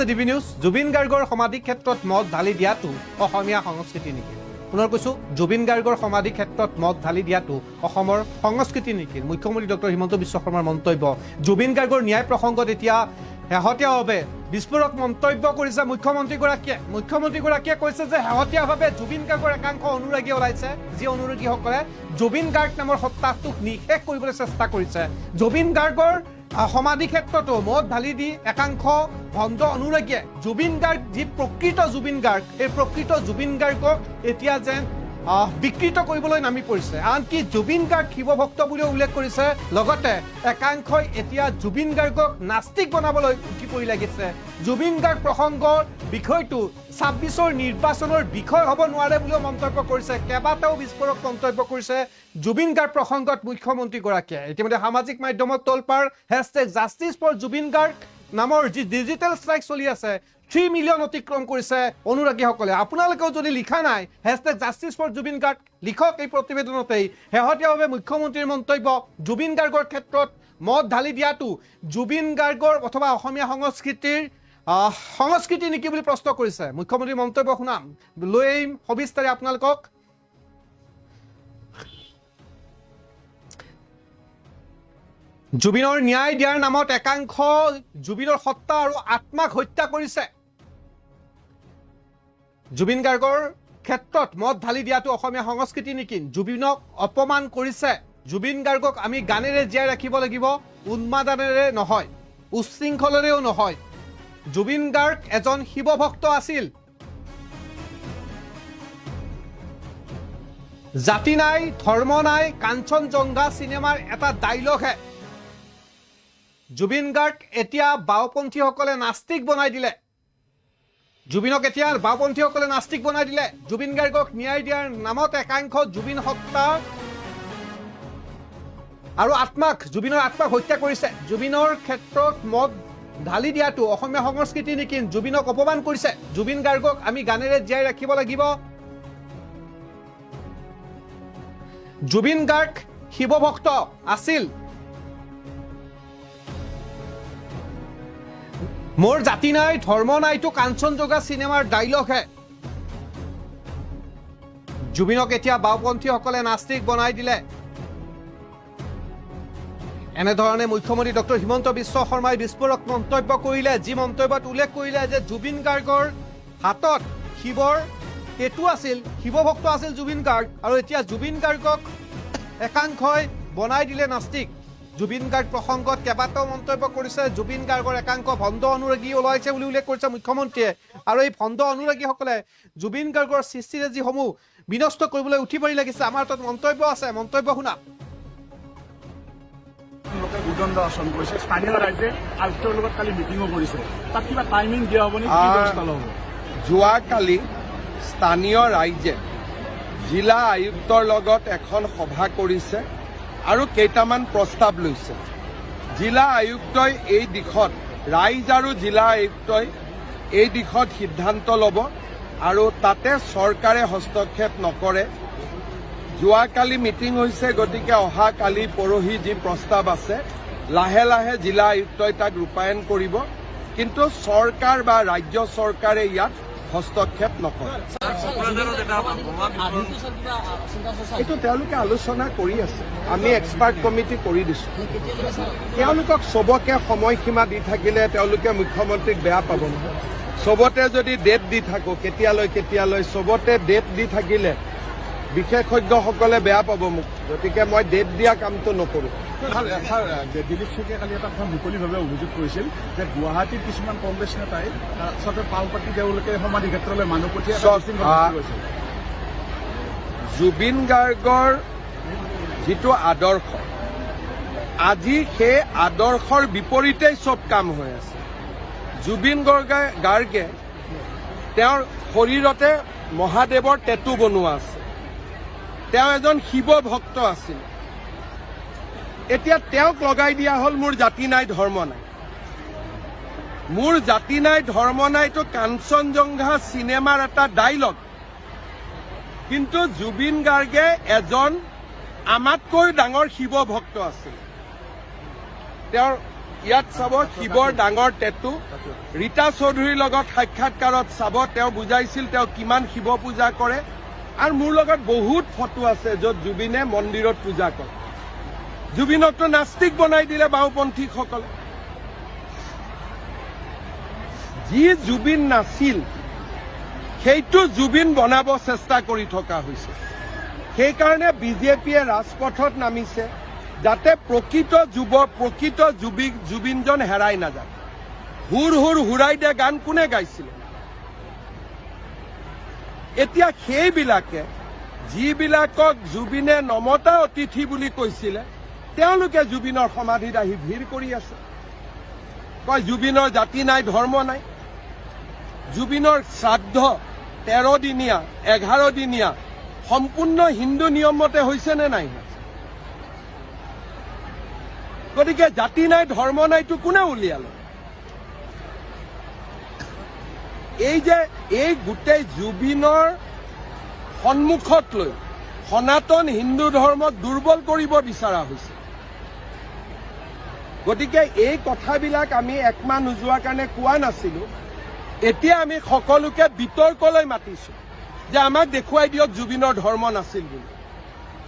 আছে DB news. Zubeen গাৰ্গৰ সমাধি ক্ষেত্ৰত মদ ঢালি দিয়াটো অসমীয়া সংস্কৃতি নেকি পুনৰ কৈছোঁ, জুবিন গাৰ্গৰ সমাধি ক্ষেত্ৰত মদ ঢালি দিয়াটো অসমৰ সংস্কৃতি নেকি মুখ্যমন্ত্ৰী ডক্টৰ হিমন্ত বিশ্ব শৰ্মাৰ মন্তব্য। জুবিন গাৰ্গৰ ন্যায় প্ৰসংগত এতিয়া শেহতীয়াভাৱে বিস্ফোৰক মন্তব্য কৰিছে মুখ্যমন্ত্ৰীগৰাকীয়ে। মুখ্যমন্ত্ৰীগৰাকীয়ে কৈছে যে শেহতীয়াভাৱে জুবিন গাৰ্গৰ একাংশ অনুৰাগী ওলাইছে। যি অনুৰাগীসকলে জুবিন গাৰ্গ নামৰ সত্তাটোক নিশেষ কৰিবলৈ চেষ্টা কৰিছে। জুবিন গাৰ্গৰ সমাধি ক্ষেত্ৰতো মদ ঢালি দি একাংশ ভণ্ড অনুৰাগীয়ে জুবিন গাৰ্গ যি প্ৰকৃত জুবিন গাৰ্গ, এই প্ৰকৃত জুবিন গাৰ্গক এতিয়া যেন বিকৃত কৰিবলৈ নামি পৰিছে। আনকি জুবিন গাৰ্গ শিৱভক্ত বুলিও উল্লেখ কৰিছে। লগতে একাংশই এতিয়া জুবিন গাৰ্গক নাস্তিক বনাবলৈ উঠি পৰি লাগিছে। জুবিন গাৰ্গ প্ৰসংগৰ বিষয়টো ছাব্বিছৰ নিৰ্বাচনৰ বিষয় হ'ব নোৱাৰে বুলিও মন্তব্য কৰিছে। কেইবাটাও বিস্ফোৰক মন্তব্য কৰিছে জুবিন গাৰ্গ প্ৰসংগত মুখ্যমন্ত্ৰীগৰাকীয়ে। ইতিমধ্যে সামাজিক মাধ্যমত তোলপাৰ hashtag justice for Zubeen Garg নামৰ যি ডিজিটেল ষ্ট্ৰাইক চলি আছে থ্ৰী মিলিয়ন অতিক্ৰম কৰিছে অনুৰাগীসকলে। আপোনালোকেও যদি লিখা নাই hashtag justice for Zubeen Garg লিখক এই প্ৰতিবেদনতেই। শেহতীয়াভাৱে মুখ্যমন্ত্ৰীৰ মন্তব্য, জুবিন গাৰ্গৰ ক্ষেত্ৰত মদ ঢালি দিয়াটো জুবিন গাৰ্গৰ অথবা অসমীয়া সংস্কৃতিৰ সংস্কৃতি নেকি বুলি প্ৰশ্ন কৰিছে। মুখ্যমন্ত্ৰীৰ মন্তব্য শুনাম। লৈ আহিম সবিস্তাৰে আপোনালোকক। জুবিনৰ ন্যায় দিয়াৰ নামত একাংশ জুবিনৰ সত্তা আৰু আত্মাক হত্যা কৰিছে। জুবিন গাৰ্গৰ ক্ষেত্ৰত মদ ঢালি দিয়াটো অসমীয়া সংস্কৃতি নেকি জুবিনক অপমান কৰিছে। জুবিন গাৰ্গক আমি গানেৰে জীয়াই ৰাখিব লাগিব, উন্মাদনেৰে নহয়, উচ্ছৃংখলেৰেও নহয়। জুবিন গাৰ্গ এজন শিৱভক্ত আছিল। জাতি নাই, ধৰ্ম নাই, কাঞ্চনজংঘা চিনেমাৰ এটা ডাইলগহে জুবিন গাৰ্গ এতিয়া বাওপন্থীসকলে নাস্তিক বনাই দিলে। জুবিনক এতিয়া বাওপন্থীসকলে নাস্তিক বনাই দিলে। জুবিন গাৰ্গক ন্যায় দিয়াৰ নামত একাংশ জুবিন সত্তা আৰু আত্মাক, জুবিনৰ আত্মাক হত্যা কৰিছে। জুবিনৰ ক্ষেত্ৰত মদ ঢালি দিয়াটো অসমীয়া সংস্কৃতি নেকি জুবিনক অপমান কৰিছে। জুবিন গাৰ্গক আমি গানেৰে জীয়াই ৰাখিব লাগিব। জুবিন গাৰ্গ শিৱভক্ত আছিল। মোৰ জাতি নাই, ধৰ্ম নাইতো কাঞ্চনজংঘা চিনেমাৰ ডাইলগহে জুবিনক এতিয়া বাওপন্থীসকলে নাস্তিক বনাই দিলে। এনেধৰণে মুখ্যমন্ত্ৰী ডক্টৰ হিমন্ত বিশ্ব শৰ্মাই বিস্ফোৰক মন্তব্য কৰিলে, যি মন্তব্যত উল্লেখ কৰিলে যে জুবিন গাৰ্গৰ হাতত শিৱৰ টেটু আছিল, শিৱভক্ত আছিল জুবিন গাৰ্গ, আৰু এতিয়া জুবিন গাৰ্গক একাংশই বনাই দিলে নাস্তিক। জুবিন গাৰ্গ প্ৰসংগত কেইবাটাও মন্তব্য কৰিছে। জুবিন গাৰ্গৰ একাংশ ভণ্ড অনুৰাগী ওলাইছে বুলি উল্লেখ কৰিছে মুখ্যমন্ত্ৰীয়ে। আৰু এই ভণ্ড অনুৰাগীসকলে জুবিন গাৰ্গৰ সৃষ্টিৰাজিসমূহ বিনষ্ট কৰিবলৈ উঠি পৰি লাগিছে আমাৰ তাত মন্তব্য আছে। মন্তব্য শুনা। লোকে উদণ্ড আচৰণ কৰিছে। স্থানীয় ৰাইজে আয়ুক্তৰ লগত কালি মিটিঙো কৰিছে। তাত কিবা টাইমিং দিয়া হ'ব নেকি যোৱাকালি স্থানীয় ৰাইজে জিলা আয়ুক্তৰ লগত এখন সভা কৰিছে। আৰু কেইটামান প্ৰস্তাৱ লৈছে। জিলা আয়ুক্তই এই দিশত, ৰাইজ আৰু জিলা আয়ুক্তই এই দিশত সিদ্ধান্ত ল'ব আৰু তাতে চৰকাৰে হস্তক্ষেপ নকৰে। যোৱাকালি মিটিং হৈছে, গতিকে অহা কালি পৰহি যি প্ৰস্তাৱ আছে, লাহে লাহে জিলা আয়ুক্তই তাক ৰূপায়ণ কৰিব। কিন্তু চৰকাৰ বা ৰাজ্য চৰকাৰে ইয়াত হস্তক্ষেপ নকৰে। এইটো তেওঁলোকে আলোচনা কৰি আছে। আমি এক্সপাৰ্ট কমিটি কৰি দিছো। তেওঁলোকক চবকে সময়সীমা দি থাকিলে তেওঁলোকে মুখ্যমন্ত্ৰীক বেয়া পাব নহয়। চবতে যদি ডেট দি থাকো, কেতিয়ালৈ কেতিয়ালৈ, চবতে ডেট দি থাকিলে বিশেষজ্ঞসকলে বেয়া পাব মোক। গতিকে মই ডেট দিয়া কামটো নকৰোঁ। ছাৰ, দিলীপ শইকীয়াই কালি এটা কথা মুকলিভাৱে অভিযোগ কৰিছিল যে গুৱাহাটীৰ কিছুমান কংগ্ৰেছ নেতাই আচলতে পাল পাতি তেওঁলোকে সমাধি ক্ষেত্ৰলৈ মানুহ পঠিয়াই জুবিন গাৰ্গৰ যিটো আদৰ্শ আজি সেই আদৰ্শৰ বিপৰীতেই চব কাম হৈ আছে। জুবিন গৰ্গে গাৰ্গে তেওঁৰ শৰীৰতে মহাদেৱৰ টেটু বনোৱা আছে। তেওঁ এজন শিৱ ভক্ত আছিল। এতিয়া তেওঁক লগাই দিয়া হ'ল মোৰ জাতি নাই, ধৰ্ম নাই। মোৰ জাতি নাই, ধৰ্ম নাইতো কাঞ্চনজংঘা চিনেমাৰ এটা ডাইলগ কিন্তু জুবিন গাৰ্গে এজন আমাতকৈ ডাঙৰ শিৱ ভক্ত আছিল। তেওঁৰ ইয়াত চাব, শিৱৰ ডাঙৰ টেটু ৰীতা চৌধুৰীৰ লগত সাক্ষাৎকাৰত চাব, তেওঁ বুজাইছিল তেওঁ কিমান শিৱ পূজা কৰে। আৰু মোৰ লগত বহুত ফটো আছে য'ত জুবিনে মন্দিৰত পূজা কৰে। জুবিনকতো নাস্তিক বনাই দিলে বাওঁপন্থীসকলে। যি জুবিন নাছিল, সেইটো জুবিন বনাব চেষ্টা কৰি থকা হৈছে। সেইকাৰণে বিজেপিয়ে ৰাজপথত নামিছে, যাতে প্ৰকৃত যুৱ, প্ৰকৃত জুবি জুবিনজন হেৰাই নাযায়। হুৰ হুৰ, হুৰাই দিয়া গান কোনে গাইছিলে? এতিয়া সেইবিলাকে, যিবিলাকক জুবিনে নমতা অতিথি বুলি কৈছিলে তেওঁলোকে জুবিনৰ সমাধিত আহি ভিৰ কৰি আছে। কয়, জুবিনৰ জাতি নাই, ধৰ্ম নাই। জুবিনৰ শ্ৰাদ্ধ তেৰ দিনীয়া, এঘাৰ দিনীয়া, সম্পূৰ্ণ হিন্দু নিয়মমতে হৈছে নে নাই? গতিকে জাতি নাই, ধৰ্ম নাইতো কোনে উলিয়ালে? এই যে, এই গোটেই জুবিনৰ সন্মুখত লৈ সনাতন হিন্দু ধৰ্মক দুৰ্বল কৰিব বিচৰা হৈছে। গতিকে এই কথাবিলাক আমি একমাহ নোযোৱাৰ কাৰণে কোৱা নাছিলো। এতিয়া আমি সকলোকে বিতৰ্কলৈ মাতিছো যে আমাক দেখুৱাই দিয়ক জুবিনৰ ধৰ্ম নাছিল বুলি।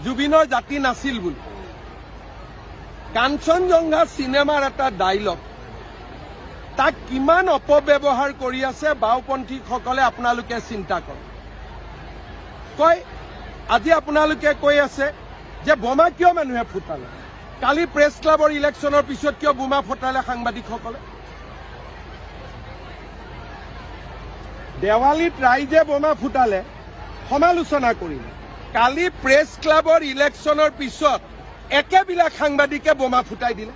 জুবিনৰ জাতি নাছিল বুলি। কাঞ্চনজংঘা চিনেমাৰ এটা ডাইলগ তাক কিমান অপব্যৱহাৰ কৰি আছে বাওঁপন্থীসকলে আপোনালোকে চিন্তা কৰক। কয়, আজি আপোনালোকে কৈ আছে যে বোমা কিয় মানুহে ফুটালে? কালি প্ৰেছ ক্লাবৰ ইলেকশ্যনৰ পিছত কিয় বোমা ফুটালে সাংবাদিকসকলে? দেৱালীত ৰাইজে বোমা ফুটালে সমালোচনা কৰিলে। কালি প্ৰেছ ক্লাবৰ ইলেকশ্যনৰ পিছত একেবিলাক সাংবাদিকে বোমা ফুটাই দিলে।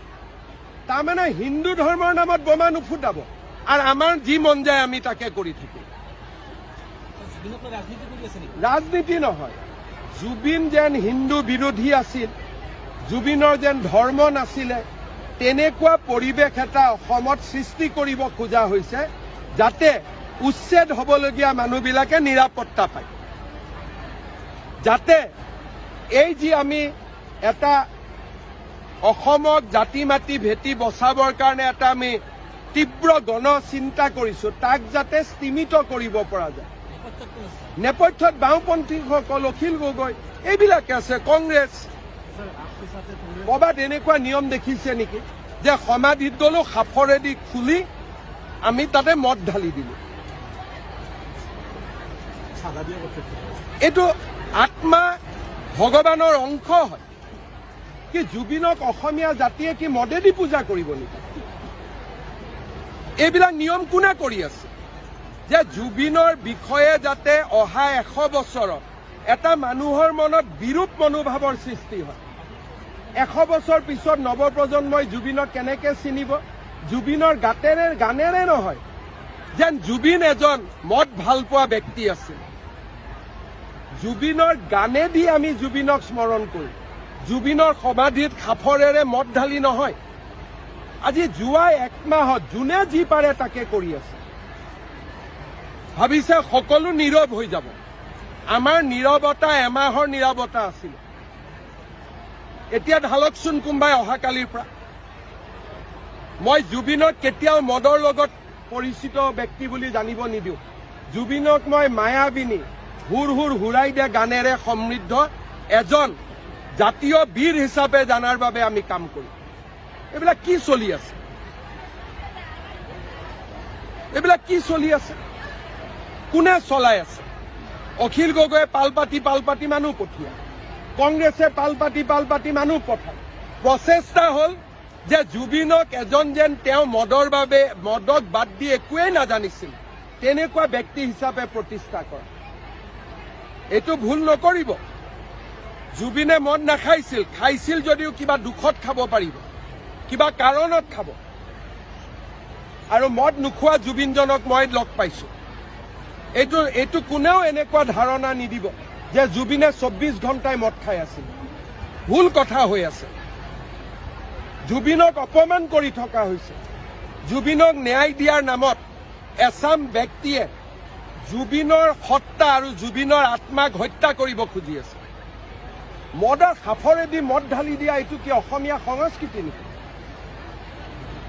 তাৰমানে হিন্দু ধৰ্মৰ নামত বোমা নুফুটাব। আৰু আমাৰ যি মন যায় আমি তাকে কৰি থাকিম ৰাজনীতি নহয়। জুবিন যেন হিন্দু বিৰোধী আছিল। জুবিনৰ যেন ধৰ্ম নাছিলে, তেনেকুৱা পৰিৱেশ এটা অসমত সৃষ্টি কৰিব খোজা হৈছে, যাতে উচ্ছেদ হ'বলগীয়া মানুহবিলাকে নিৰাপত্তা পায়। যাতে এই যি আমি এটা অসমক জাতি মাতি ভেটি বচাবৰ কাৰণে এটা আমি তীব্ৰ গণ চিন্তা কৰিছো, তাক যাতে স্তীমিত কৰিব পৰা যায়। নেপথ্যত বাওঁপন্থীসকল অখিল গগৈ, এইবিলাকে আছে, কংগ্ৰেছ ক'ৰবাত এনেকুৱা নিয়ম দেখিছে নেকি যে সমাধিত গ'লো সাফৰেদি খুলি আমি তাতে মদ ঢালি দিলো? এইটো আত্মা ভগৱানৰ অংশ হয়। কি জুবিনক অসমীয়া জাতিয়ে কি মদেদি পূজা কৰিব নেকি? এইবিলাক নিয়ম কোনে কৰি আছে? যে জুবিনৰ বিষয়ে যাতে অহা এশ বছৰত এটা মানুহৰ মনত বিৰূপ মনোভাৱৰ সৃষ্টি হয়। এশ বছৰ পিছত নৱপ্ৰজন্মই জুবিনক কেনেকে চিনিব? জুবিনৰ গাতেৰে গানেৰে নহয়, যেন জুবিন এজন মদ ভালো পোৱা ব্যক্তি আছিল জুবিনৰ গানেদি আমি জুবিনক স্মৰণ কৰোঁ। জুবিনৰ সমাধিত সাফৰেৰে মদ ঢালি নহয়। আজি যোৱা এক মাহত যোনে যি পাৰে তাকে কৰি আছে। ভাবিছে সকলো নীৰৱ হৈ যাব। আমাৰ নীৰৱতা এমাহৰ নীৰৱতা আছিল। এতিয়া ঢালকচোন কোনোবাই অহাকালিৰ পৰা। মই জুবিনক কেতিয়াও মদৰ লগত পৰিচিত ব্যক্তি বুলি জানিব নিদিওঁ। জুবিনক মই মায়াবিনী, হুৰ হুৰ হুৰাই দিয়া গানেৰে সমৃদ্ধ এজন জাতীয় বীৰ হিচাপে জনাৰ বাবে আমি কাম কৰিম এইবিলাক কি চলি আছে? এইবিলাক কি চলি আছে? কোনে চলাই আছে? অখিল গগৈয়ে পাল পাতি পাল পাতি মানুহ পঠিয়ায়। কংগ্ৰেছে পাল পাতি পাল পাতি মানুহ পঠায় প্ৰচেষ্টা হ'ল যে জুবিনক এজন যেন তেওঁ মদৰ বাবে মদক বাদ দি একোৱেই নাজানিছিল, তেনেকুৱা ব্যক্তি হিচাপে প্ৰতিষ্ঠা কৰা। এইটো ভুল নকৰিব। জুবিনে মদ নাখাইছিল, খাইছিল যদিও কিবা দুখত খাব পাৰিব, কিবা কাৰণত খাব। আৰু মদ নোখোৱা জুবিনজনক মই লগ পাইছো। এইটো এইটো কোনেও এনেকুৱা ধাৰণা নিদিব। যে জুবিনে চৌব্বিছ ঘণ্টাই মদ খাই আছিল। ভুল কথা হৈ আছে। জুবিনক অপমান কৰি থকা হৈছে। জুবিনক ন্যায় দিয়াৰ নামত এচাম ব্যক্তিয়ে জুবিনৰ সত্তা আৰু জুবিনৰ আত্মাক হত্যা কৰিব খুজি আছে। মদৰ সাফৰেদি মদ ঢালি দিয়া, এইটো কি অসমীয়া সংস্কৃতি নেকি?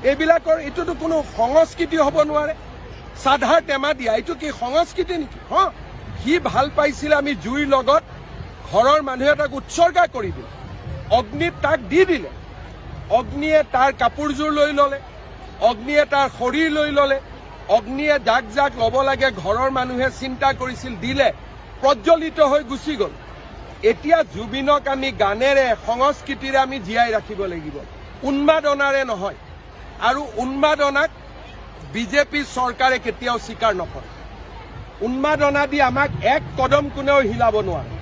এইবিলাকৰ, এইটোতো কোনো সংস্কৃতি হ'ব নোৱাৰে। চাধাৰ টেমা দিয়া, এইটো কি সংস্কৃতি নেকি? হ? সি ভালো পাইছিলে আমি জুইৰ লগত, ঘৰৰ মানুহে তাক উৎসৰ্গা কৰি দিলে। অগ্নিত তাক দি দিলে। অগ্নিয়ে তাৰ কাপোৰযোৰ লৈ ল'লে, অগ্নিয়ে তাৰ শৰীৰ লৈ ল'লে, অগ্নিয়ে যাক যাক ল'ব লাগে ঘৰৰ মানুহে চিন্তা কৰিছিল, দিলে, প্ৰজ্বলিত হৈ গুচি গ'ল। এতিয়া জুবিনক আমি গানেৰে, সংস্কৃতিৰে আমি জীয়াই ৰাখিব লাগিব। উন্মাদনাৰে নহয়। আৰু উন্মাদনাক বিজেপি চৰকাৰে কেতিয়াও স্বীকাৰ নকৰে। উন্মাদনা দি আমাক এক কদম কোনেও হিলাব নোৱাৰে।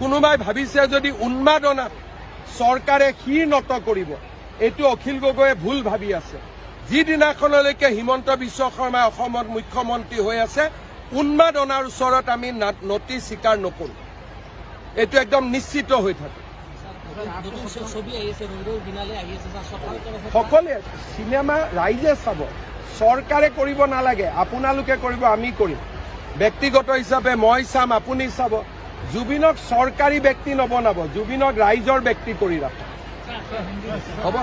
কোনোবাই ভাবিছে যদি উন্মাদনাত চৰকাৰে শিৰ নত কৰিব এইটো অখিল গগৈয়ে ভুল ভাবি আছে। যিদিনাখনলৈকে হিমন্ত বিশ্ব শৰ্মাই অসমত মুখ্যমন্ত্ৰী হৈ আছে উন্মাদনাৰ ওচৰত আমি নতি স্বীকাৰ নকৰোঁ। এইটো একদম নিশ্চিত হৈ থাকে। সকলোৱে চিনেমা ৰাইজে চাব। চৰকাৰে কৰিব নালাগে আপোনালোকে কৰিব আমি কৰিম। ব্যক্তিগত হিচাপে মই চাম আপুনি চাব। জুবিনক চৰকাৰী ব্যক্তি নবনাব জুবিনক ৰাইজৰ ব্যক্তি কৰি ৰাখক। হ'ব।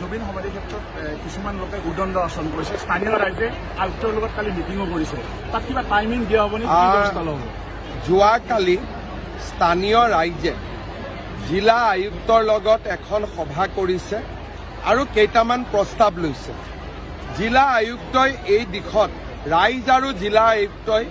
জুবিন সমাধি ক্ষেত্ৰত কিছুমান লোকে উদণ্ড আচৰণ কৰিছে। স্থানীয় ৰাইজে আয়ুক্তৰ লগত কালি মিটিঙো কৰিছে। তাত কিবা টাইমিং দিয়া হ'ব ল'ব? যোৱাকালি স্থানীয় ৰাইজে জিলা আয়ুক্তৰ লগত এখন সভা কৰিছে আৰু কেইটামান প্ৰস্তাৱ লৈছে। জিলা আয়ুক্তই এই দিশত ৰাইজ আৰু জিলা আয়ুক্তই